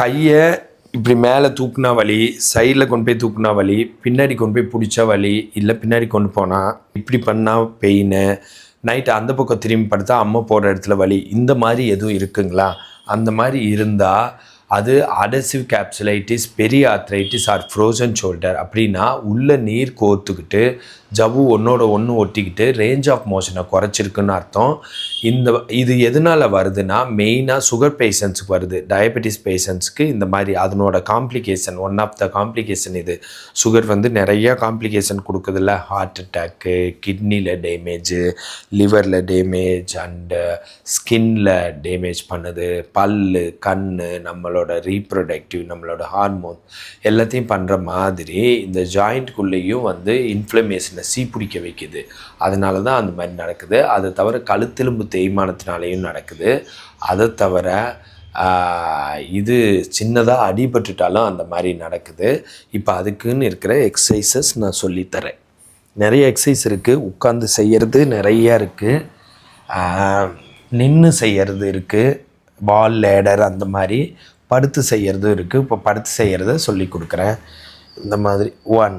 கையை இப்படி மேலே தூக்குனா வலி சைடில் கொண்டு போய் தூக்குனா வலி பின்னாடி கொண்டு போய் பிடிச்சா வலி இல்லை பின்னாடி கொண்டு போனால் இப்படி பண்ணால் பெயின் நைட்டு அந்த பக்கம் திரும்பி படுத்தா அம்மா போடுற இடத்துல வலி. இந்த மாதிரி எதுவும் இருக்குங்களா? அந்த மாதிரி இருந்தால் அது அடசிவ் கேப்சுலைட்டிஸ் பெரிய ஆர்த்ரைட்டிஸ் ஆர் ஃப்ரோசன் ஷோல்டர் அப்படின்னா உள்ள நீர் கோர்த்துக்கிட்டு ஜவ்வு ஒன்றோட ஒன்று ஒட்டிக்கிட்டு ரேஞ்ச் ஆஃப் மோஷனை குறைச்சிருக்குன்னு அர்த்தம். இந்த இது எதனால் வருதுன்னா மெயினாக சுகர் பேஷண்ட்ஸுக்கு வருது. டயபெட்டிஸ் பேஷண்ட்ஸ்க்கு இந்த மாதிரி அதனோட complication one of the complication இது. சுகர் வந்து நிறையா காம்ப்ளிகேஷன் கொடுக்குதுல்ல. ஹார்ட் அட்டாக்கு கிட்னியில் டேமேஜு லிவரில் டேமேஜ் அண்டு ஸ்கின்னில் டேமேஜ் பண்ணுது. பல்லு கண் நம்மளோட ரீப்ரொடக்டிவ் நம்மளோட ஹார்மோன் எல்லாத்தையும் பண்ணுற மாதிரி இந்த ஜாயிண்ட்குள்ளேயும் வந்து இன்ஃப்ளமேஷனை சீப்பிடிக்க வைக்குது. அதனால தான் அந்த மாதிரி நடக்குது. அதை தவிர கழுத்தெலும்பு தேய்மானத்தினாலேயும் நடக்குது. அதை தவிர இது சின்னதாக அடிபட்டுட்டாலும் அந்த மாதிரி நடக்குது. இப்போ அதுக்குன்னு இருக்கிற எக்ஸசைசஸ் நான் சொல்லித்தரேன். நிறைய எக்ஸசைஸ் இருக்குது உட்காந்து செய்கிறது நிறைய இருக்குது நின்று செய்கிறது இருக்குது வால் லேடர் அந்த மாதிரி படுத்து செய்கிறதும் இருக்குது இப்போ படுத்து செய்கிறத சொல்லி கொடுக்குறேன். இந்த மாதிரி one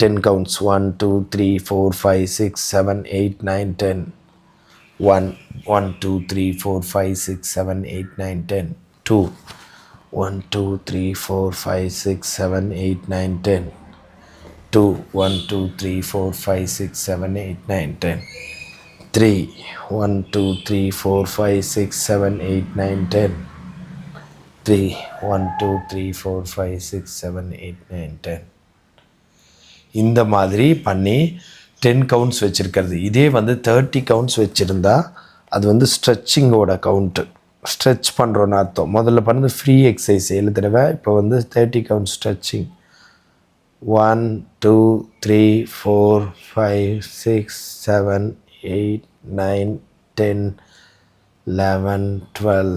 ten counts one two three four five six seven eight nine ten one one two three four five six seven eight nine ten two one two three four five six seven eight nine ten two one two three four five six seven eight nine ten three one two three four five six seven eight nine ten three one two three four five six seven eight nine ten இந்த மாதிரி பண்ணி ten counts வச்சுருக்கிறது. இதே வந்து thirty counts வச்சுருந்தா அது வந்து ஸ்ட்ரெச்சிங்கோட count stretch பண்ணுறோன்னு அர்த்தம். முதல்ல பண்ணது ஃப்ரீ எக்ஸசைஸ் ஏழு தடவை இப்போ வந்து thirty count stretching one two three four five six seven eight nine ten eleven twelve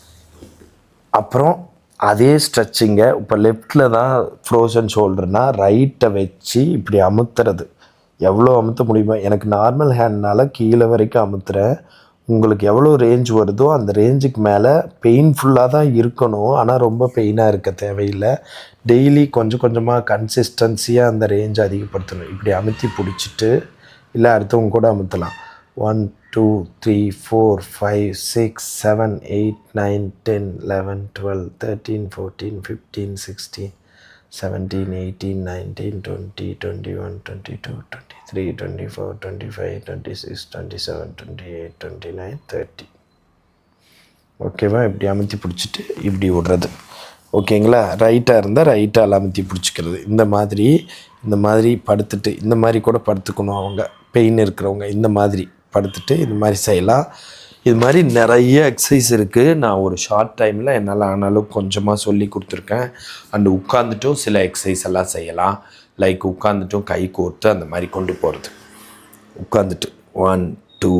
அப்புறம் அதே ஸ்ட்ரெச்சிங்கை இப்போ லெஃப்டில் தான் ஃப்ரோசன் ஷோல்டர்னா ரைட்டை வச்சு இப்படி அமுத்துறது. எவ்வளோ அமுத்த முடியுமோ எனக்கு நார்மல் ஹேண்ட்னால் கீழே வரைக்கும் அமுத்துறேன் உங்களுக்கு எவ்வளோ ரேஞ்ச் வருதோ அந்த ரேஞ்சுக்கு மேலே பெயின்ஃபுல்லாக தான் இருக்கணும். ஆனால் ரொம்ப பெயினாக இருக்க தேவையில்லை. டெய்லி கொஞ்சம் கொஞ்சமாக கன்சிஸ்டன்சியாக அந்த ரேஞ்ச் அதிகப்படுத்தணும். இப்படி அமுத்தி பிடிச்சிட்டு இல்லை அடுத்தவங்க கூட அமுத்தலாம். One two three four five six seven eight nine ten eleven twelve thirteen fourteen fifteen sixteen seventeen eighteen nineteen twenty twenty one twenty two twenty three twenty four twenty five twenty six twenty seven twenty eight twenty nine thirty ஓகேவா இப்படி அமுத்தி பிடிச்சிட்டு இப்படி விடுறது. ஓகேங்களா ரைட்டாக இருந்தால் ரைட்டால் அமுத்தி பிடிச்சிக்கிறது. இந்த மாதிரி இந்த மாதிரி படுத்துட்டு இந்த மாதிரி கூட படுத்துக்கணும் அவங்க. பெயின் இருக்கிறவங்க இந்த மாதிரி. படுத்துட்டு இந்த மாதிரி செய்யலாம். இது மாதிரி நிறைய எக்ஸசைஸ் இருக்குது நான் ஒரு ஷார்ட் டைமில் என்னால் ஆனாலும் கொஞ்சமாக சொல்லி கொடுத்துருக்கேன். அண்டு உட்காந்துட்டும் சில எக்ஸசைஸ் எல்லாம் செய்யலாம். லைக் உட்காந்துட்டும் கை கோர்த்து அந்த மாதிரி கொண்டு போகிறது உட்காந்துட்டு one two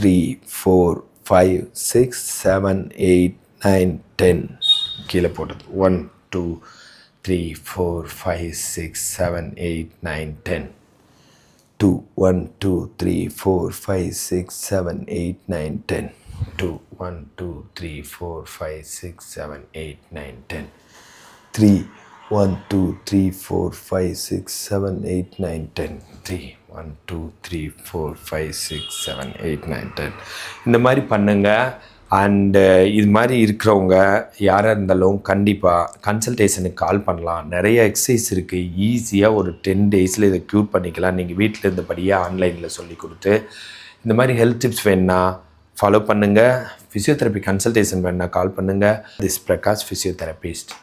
three four five six seven eight nine ten கீழே போடுறது. One two three four five six seven eight nine ten two one two three four five six seven eight nine ten two one two three four five six seven eight nine ten three one two three four five six seven eight nine ten three one two three four five six seven eight nine ten இந்த மாதிரி பண்ணுங்கள் and uh, இது மாதிரி இருக்கிறவங்க யாராக இருந்தாலும் கண்டிப்பாக கன்சல்டேஷனுக்கு கால் பண்ணலாம். நிறைய எக்ஸசைஸ் இருக்குது ஈஸியாக ஒரு டென் டேஸில் இதை க்யூர் பண்ணிக்கலாம். நீங்கள் வீட்டில் இருந்தபடியே ஆன்லைனில் சொல்லி கொடுத்து இந்த மாதிரி ஹெல்த் டிப்ஸ் வேணுன்னா ஃபாலோ பண்ணுங்கள் ஃபிசியோதெரப்பி கன்சல்டேஷன் வேணுன்னா கால் பண்ணுங்கள் திஸ் பிரகாஷ் ஃபிசியோதெரபிஸ்ட்